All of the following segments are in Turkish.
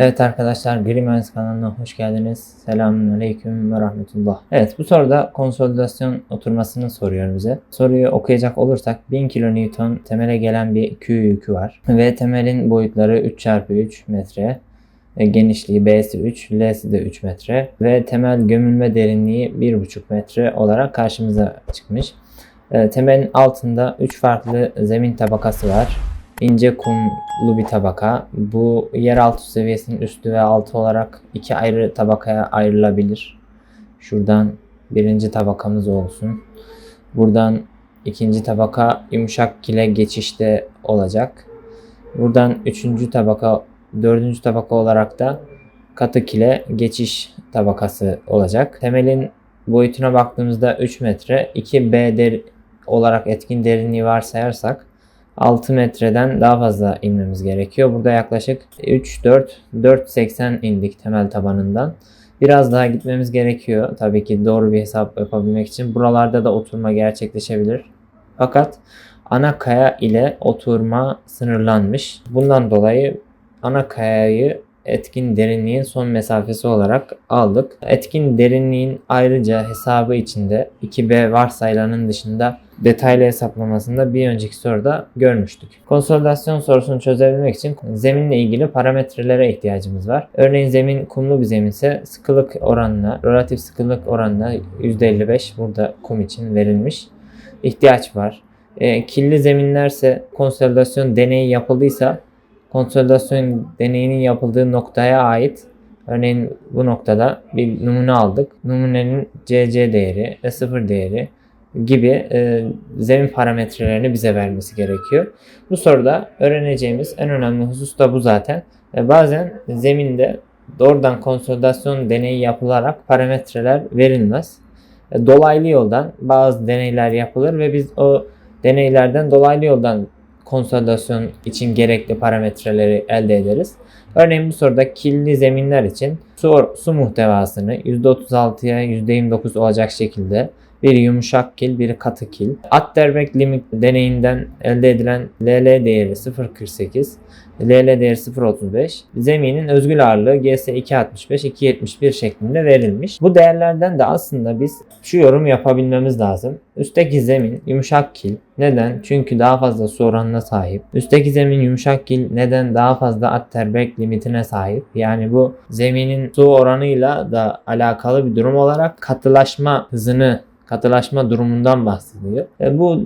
Evet arkadaşlar Mühendis kanalına hoş geldiniz. Selamun Aleyküm ve Rahmetullah. Evet bu soruda konsolidasyon oturmasını soruyor bize. Soruyu okuyacak olursak 1000 kN temele gelen bir Q yükü var. Ve temelin boyutları 3x3 metre. E, Genişliği B'si 3, L'si de 3 metre. Ve temel gömülme derinliği 1,5 metre olarak karşımıza çıkmış. E, Temelin altında 3 farklı zemin tabakası var ince kumlu bir tabaka. Bu yeraltı seviyesinin üstü ve altı olarak iki ayrı tabakaya ayrılabilir. Şuradan birinci tabakamız olsun. Buradan ikinci tabaka yumuşak kile geçişte olacak. Buradan üçüncü tabaka, dördüncü tabaka olarak da katı kile geçiş tabakası olacak. Temelin boyutuna baktığımızda 3 metre, 2 B der olarak etkin derinliği varsayarsak 6 metreden daha fazla inmemiz gerekiyor. Burada yaklaşık 3 4 4.80 indik temel tabanından. Biraz daha gitmemiz gerekiyor. Tabii ki doğru bir hesap yapabilmek için. Buralarda da oturma gerçekleşebilir. Fakat ana kaya ile oturma sınırlanmış. Bundan dolayı ana kayayı etkin derinliğin son mesafesi olarak aldık. Etkin derinliğin ayrıca hesabı içinde 2B varsayılanın dışında detaylı hesaplamasında bir önceki soruda görmüştük. Konsolidasyon sorusunu çözebilmek için zeminle ilgili parametrelere ihtiyacımız var. Örneğin zemin kumlu bir zeminse sıkılık oranına, relatif sıkılık oranına %55 burada kum için verilmiş ihtiyaç var. E, kirli zeminlerse konsolidasyon deneyi yapıldıysa konsolidasyon deneyinin yapıldığı noktaya ait örneğin bu noktada bir numune aldık. Numunenin CC değeri, E0 değeri gibi e, zemin parametrelerini bize vermesi gerekiyor. Bu soruda öğreneceğimiz en önemli husus da bu zaten. E, bazen zeminde doğrudan konsolidasyon deneyi yapılarak parametreler verilmez. E, dolaylı yoldan bazı deneyler yapılır ve biz o deneylerden dolaylı yoldan konsolidasyon için gerekli parametreleri elde ederiz. Örneğin bu soruda kirli zeminler için su, su muhtevasını %36'ya %29 olacak şekilde bir yumuşak kil, bir katı kil. Atterbeck limit deneyinden elde edilen LL değeri 0.48, LL değeri 0.35, zeminin özgül ağırlığı GS 2.65, 2.71 şeklinde verilmiş. Bu değerlerden de aslında biz şu yorum yapabilmemiz lazım. Üstteki zemin yumuşak kil. Neden? Çünkü daha fazla su oranına sahip. Üstteki zemin yumuşak kil neden? Daha fazla Atterbeck limitine sahip. Yani bu zeminin su oranıyla da alakalı bir durum olarak katılaşma hızını katılaşma durumundan bahsediyor. E, bu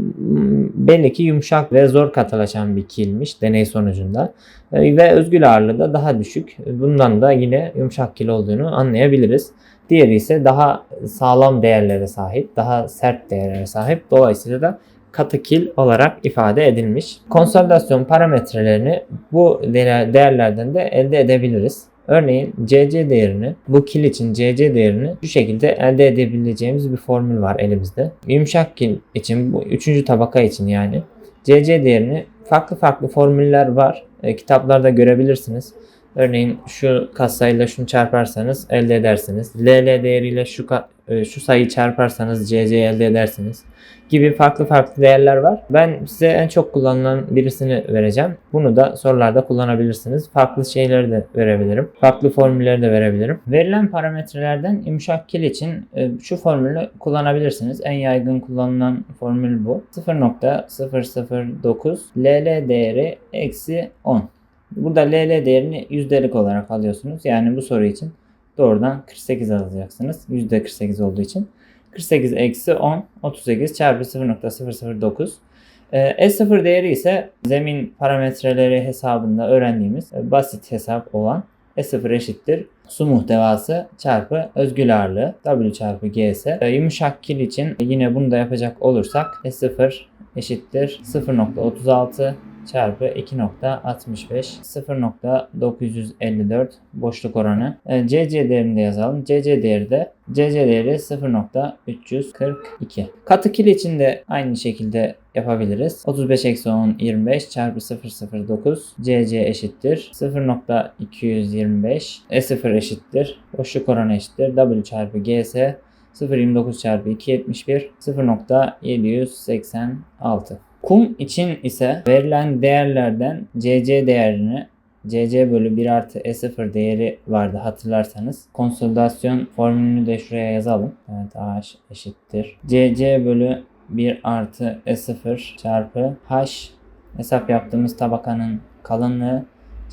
belli ki yumuşak ve zor katılaşan bir kilmiş deney sonucunda. E, ve özgül ağırlığı da daha düşük. Bundan da yine yumuşak kil olduğunu anlayabiliriz. Diğeri ise daha sağlam değerlere sahip, daha sert değerlere sahip. Dolayısıyla da katı kil olarak ifade edilmiş. Konsolidasyon parametrelerini bu değerlerden de elde edebiliriz. Örneğin CC değerini, bu kil için CC değerini şu şekilde elde edebileceğimiz bir formül var elimizde. Yumuşak kil için, bu üçüncü tabaka için yani CC değerini farklı farklı formüller var. E, kitaplarda görebilirsiniz. Örneğin şu katsayıyla şunu çarparsanız elde edersiniz. LL değeriyle şu e, şu sayıyı çarparsanız CC elde edersiniz gibi farklı farklı değerler var. Ben size en çok kullanılan birisini vereceğim. Bunu da sorularda kullanabilirsiniz. Farklı şeyleri de verebilirim. Farklı formülleri de verebilirim. Verilen parametrelerden yumuşak kil için e, şu formülü kullanabilirsiniz. En yaygın kullanılan formül bu. 0.009 LL değeri eksi 10. Burada LL değerini yüzdelik olarak alıyorsunuz. Yani bu soru için doğrudan 48 alacaksınız. %48 olduğu için. 48 eksi 10 38 çarpı 0.009 E0 değeri ise zemin parametreleri hesabında öğrendiğimiz e, basit hesap olan E0 eşittir su muhtevası çarpı özgül ağırlığı W çarpı GS. E, yumuşak kil için yine bunu da yapacak olursak E0 eşittir 0.36 çarpı 2.65 0.954 boşluk oranı. CC e, değerini de yazalım. CC değeri de CC değeri 0.342. Katı kil için de aynı şekilde yapabiliriz. 35 eksi 10 25 çarpı 009 CC eşittir 0.225 E0 eşittir boşluk oranı eşittir W çarpı GS 0.29 çarpı 2.71 0.786 Kum için ise verilen değerlerden CC değerini CC bölü 1 artı E0 değeri vardı hatırlarsanız. Konsolidasyon formülünü de şuraya yazalım. Evet H eşittir. CC bölü 1 artı E0 çarpı H hesap yaptığımız tabakanın kalınlığı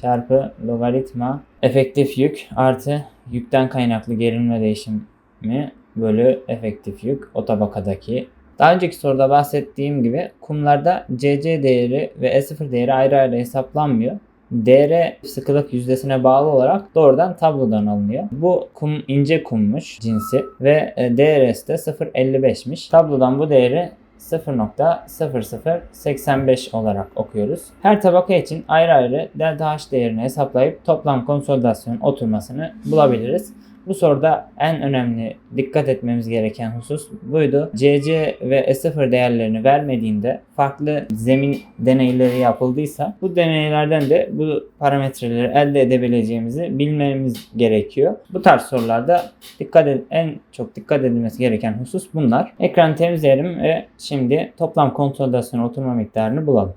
çarpı logaritma efektif yük artı yükten kaynaklı gerilme değişimi bölü efektif yük o tabakadaki. Daha önceki soruda bahsettiğim gibi kumlarda CC değeri ve E0 değeri ayrı ayrı hesaplanmıyor. DR sıkılık yüzdesine bağlı olarak doğrudan tablodan alınıyor. Bu kum ince kummuş cinsi ve e, DRS de 0.55'miş. Tablodan bu değeri 0.0085 olarak okuyoruz. Her tabaka için ayrı ayrı delta H değerini hesaplayıp toplam konsolidasyon oturmasını bulabiliriz. Bu soruda en önemli dikkat etmemiz gereken husus buydu. CC ve E0 değerlerini vermediğinde farklı zemin deneyleri yapıldıysa bu deneylerden de bu parametreleri elde edebileceğimizi bilmemiz gerekiyor. Bu tarz sorularda dikkat ed- en çok dikkat edilmesi gereken husus bunlar. Ekranı temizleyelim ve şimdi toplam konsolidasyon oturma miktarını bulalım.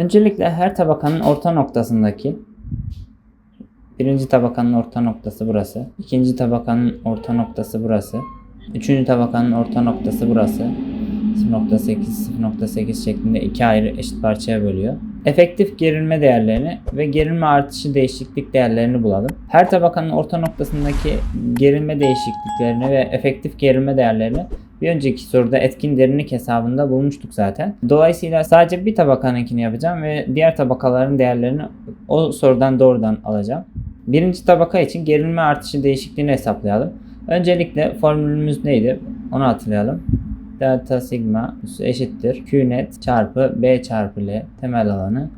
Öncelikle her tabakanın orta noktasındaki birinci tabakanın orta noktası burası. ikinci tabakanın orta noktası burası. Üçüncü tabakanın orta noktası burası. 0.8 0.8 şeklinde iki ayrı eşit parçaya bölüyor. Efektif gerilme değerlerini ve gerilme artışı değişiklik değerlerini bulalım. Her tabakanın orta noktasındaki gerilme değişikliklerini ve efektif gerilme değerlerini bir önceki soruda etkin derinlik hesabında bulmuştuk zaten. Dolayısıyla sadece bir tabakanınkini yapacağım ve diğer tabakaların değerlerini o sorudan doğrudan alacağım. Birinci tabaka için gerilme artışı değişikliğini hesaplayalım. Öncelikle formülümüz neydi? Onu hatırlayalım. Delta sigma eşittir Q net çarpı B çarpı L temel alanı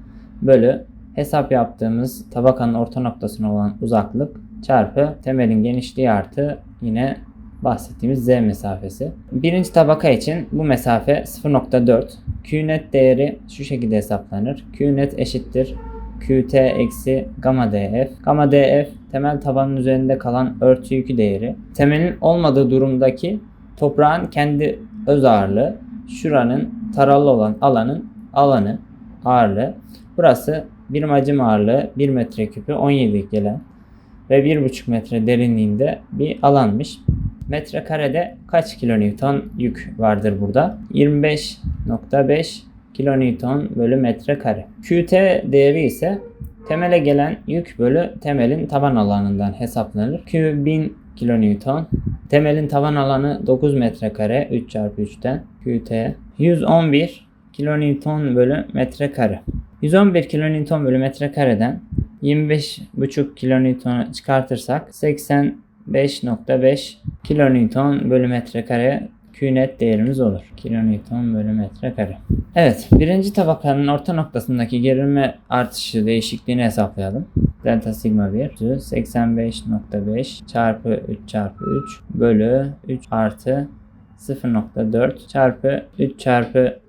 bölü hesap yaptığımız tabakanın orta noktasına olan uzaklık çarpı temelin genişliği artı yine bahsettiğimiz Z mesafesi. Birinci tabaka için bu mesafe 0.4. Q net değeri şu şekilde hesaplanır. Q net eşittir QT eksi gamma DF. Gamma DF temel tabanın üzerinde kalan örtü yükü değeri. Temelin olmadığı durumdaki toprağın kendi öz ağırlığı. Şuranın taralı olan alanın alanı ağırlığı. Burası birim hacim ağırlığı 1 metreküpü 17 gelen ve 1,5 metre derinliğinde bir alanmış. Metrekarede kaç kilonewton yük vardır burada? 25.5 kilonewton bölü metrekare. QT değeri ise temele gelen yük bölü temelin taban alanından hesaplanır. Q 1000 kilonewton. Temelin taban alanı 9 metrekare 3 çarpı 3'ten QT 111 kilonewton bölü metrekare. 111 kilonewton bölü metrekareden 25,5 kilonewton çıkartırsak 85.5 kilonewton bölü metrekare Q net değerimiz olur. Kilonewton bölü metrekare. Evet, birinci tabakanın orta noktasındaki gerilme artışı değişikliğini hesaplayalım. Delta sigma 1 85.5 çarpı 3 çarpı 3 bölü 3 artı 0.4 çarpı 3 çarpı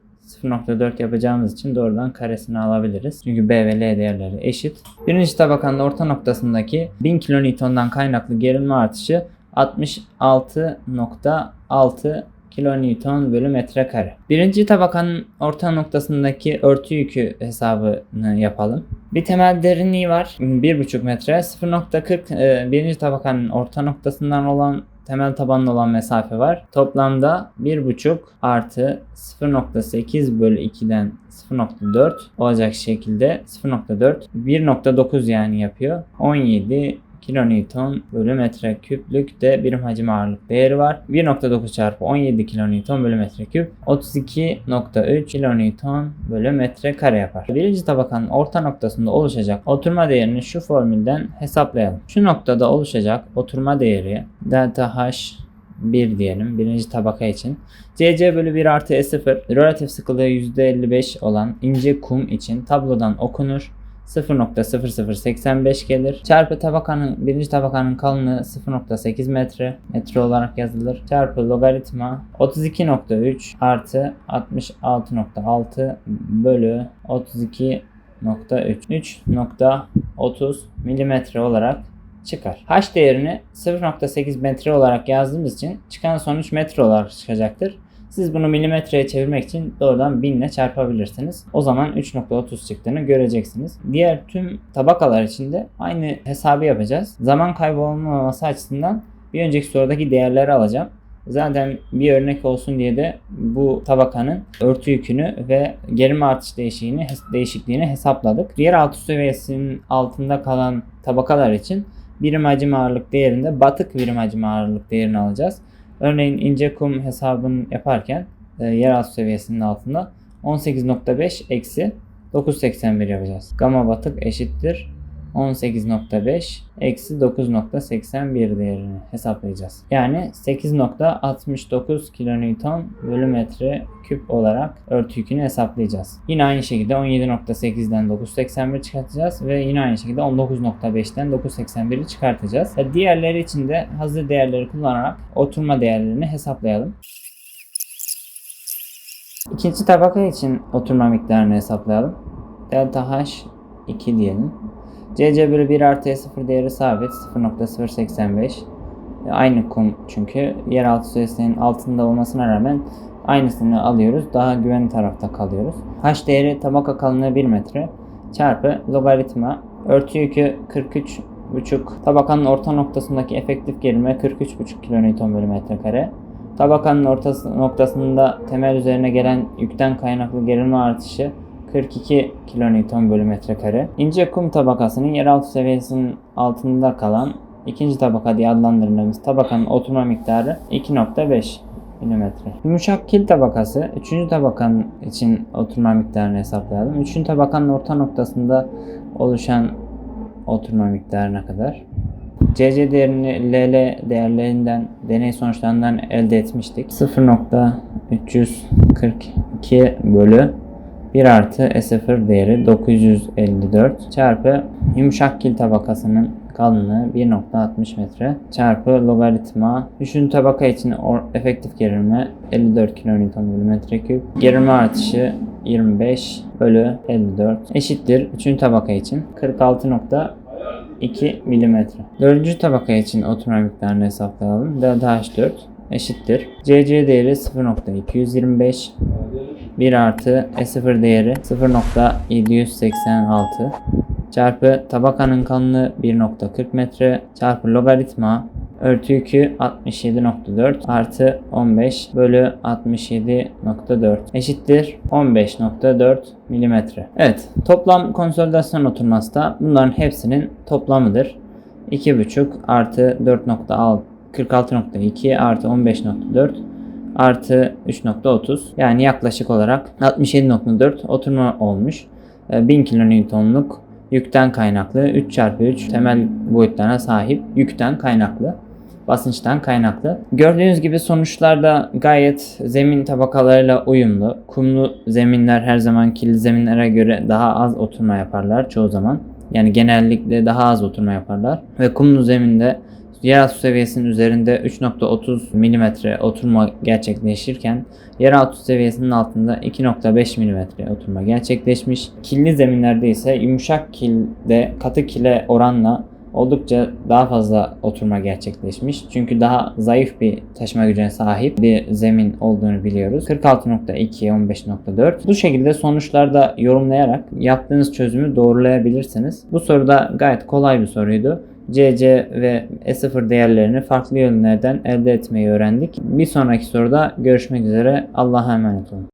0.4 yapacağımız için doğrudan karesini alabiliriz. Çünkü B ve L değerleri eşit. Birinci tabakanın orta noktasındaki 1000 kilonewton'dan kaynaklı gerilme artışı 66.6 kilonewton bölü metrekare. Birinci tabakanın orta noktasındaki örtü yükü hesabını yapalım. Bir temel derinliği var. 1,5 metre. 0.40 e, birinci tabakanın orta noktasından olan temel tabanlı olan mesafe var. Toplamda 1,5 artı 0.8 bölü 2'den 0.4 olacak şekilde 0.4 1.9 yani yapıyor. 17 kilonewton bölü metre küplük de birim hacim ağırlık değeri var. 1.9 çarpı 17 kilonewton bölü metre küp 32.3 kilonewton bölü metre kare yapar. Birinci tabakanın orta noktasında oluşacak oturma değerini şu formülden hesaplayalım. Şu noktada oluşacak oturma değeri delta H 1 diyelim birinci tabaka için. CC bölü 1 artı E0 relatif sıkılığı %55 olan ince kum için tablodan okunur. 0.0085 gelir. Çarpı tabakanın birinci tabakanın kalınlığı 0.8 metre metre olarak yazılır. Çarpı logaritma 32.3 artı 66.6 bölü 32.3 3.30 milimetre olarak çıkar. H değerini 0.8 metre olarak yazdığımız için çıkan sonuç metre olarak çıkacaktır. Siz bunu milimetreye çevirmek için doğrudan 1000 ile çarpabilirsiniz. O zaman 3.30 çıktığını göreceksiniz. Diğer tüm tabakalar için de aynı hesabı yapacağız. Zaman kaybı olmaması açısından bir önceki sorudaki değerleri alacağım. Zaten bir örnek olsun diye de bu tabakanın örtü yükünü ve gerilme artış değişikliğini, değişikliğini hesapladık. Diğer altı seviyesinin altında kalan tabakalar için birim hacim ağırlık değerinde batık birim hacim ağırlık değerini alacağız. Örneğin ince kum hesabını yaparken e, yeraltı seviyesinin altında 18.5 eksi 981 yapacağız. Gamma batık eşittir 18.5 eksi 9.81 değerini hesaplayacağız. Yani 8.69 kilonewton bölü metre küp olarak örtü yükünü hesaplayacağız. Yine aynı şekilde 17.8'den 981 çıkartacağız ve yine aynı şekilde 19.5'ten 981'i çıkartacağız. Diğerleri için de hazır değerleri kullanarak oturma değerlerini hesaplayalım. İkinci tabaka için oturma miktarını hesaplayalım. Delta H 2 diyelim. CC bölü 1 artı E0 değeri sabit 0.085. Aynı kum çünkü yeraltı süresinin altında olmasına rağmen aynısını alıyoruz. Daha güvenli tarafta kalıyoruz. H değeri tabaka kalınlığı 1 metre çarpı logaritma örtü yükü 43,5 tabakanın orta noktasındaki efektif gerilme 43,5 kilonewton bölü metrekare. Tabakanın ortası noktasında temel üzerine gelen yükten kaynaklı gerilme artışı 42 kilonewton bölü metrekare. İnce kum tabakasının yeraltı seviyesinin altında kalan ikinci tabaka diye adlandırdığımız tabakanın oturma miktarı 2.5 mm. Yumuşak kil tabakası 3. tabakanın için oturma miktarını hesaplayalım. 3. tabakanın orta noktasında oluşan oturma miktarına kadar. CC değerini LL değerlerinden deney sonuçlarından elde etmiştik. 0.342 bölü 1 artı E0 değeri 954 çarpı yumuşak kil tabakasının kalınlığı 1.60 metre çarpı logaritma 3. tabaka için or- efektif gerilme 54 kN bölü metreküp gerilme artışı 25 bölü 54 eşittir 3. tabaka için 46.2 milimetre. 4. tabaka için oturma miktarını hesaplayalım. Delta H4 eşittir. CC değeri 0.225 1 artı E0 değeri 0.786 çarpı tabakanın kalınlığı 1.40 metre çarpı logaritma örtü yükü 67.4 artı 15 bölü 67.4 eşittir 15.4 milimetre. Evet toplam konsolidasyon oturması da bunların hepsinin toplamıdır. 2.5 artı 4.6 46.2 artı 15.4 artı 3.30 yani yaklaşık olarak 67.4 oturma olmuş. Ee, 1000 kilonewtonluk yükten kaynaklı 3 çarpı 3 temel boyutlarına sahip yükten kaynaklı basınçtan kaynaklı. Gördüğünüz gibi sonuçlar da gayet zemin tabakalarıyla uyumlu. Kumlu zeminler her zaman kirli zeminlere göre daha az oturma yaparlar çoğu zaman. Yani genellikle daha az oturma yaparlar. Ve kumlu zeminde yeraltı seviyesinin üzerinde 3.30 mm oturma gerçekleşirken yeraltı seviyesinin altında 2.5 mm oturma gerçekleşmiş. Killi zeminlerde ise yumuşak kilde katı kile oranla oldukça daha fazla oturma gerçekleşmiş. Çünkü daha zayıf bir taşıma gücüne sahip bir zemin olduğunu biliyoruz. 46.2, 15.4. Bu şekilde sonuçlarda yorumlayarak yaptığınız çözümü doğrulayabilirsiniz. Bu soruda gayet kolay bir soruydu. CC ve E0 değerlerini farklı yönlerden elde etmeyi öğrendik. Bir sonraki soruda görüşmek üzere. Allah'a emanet olun.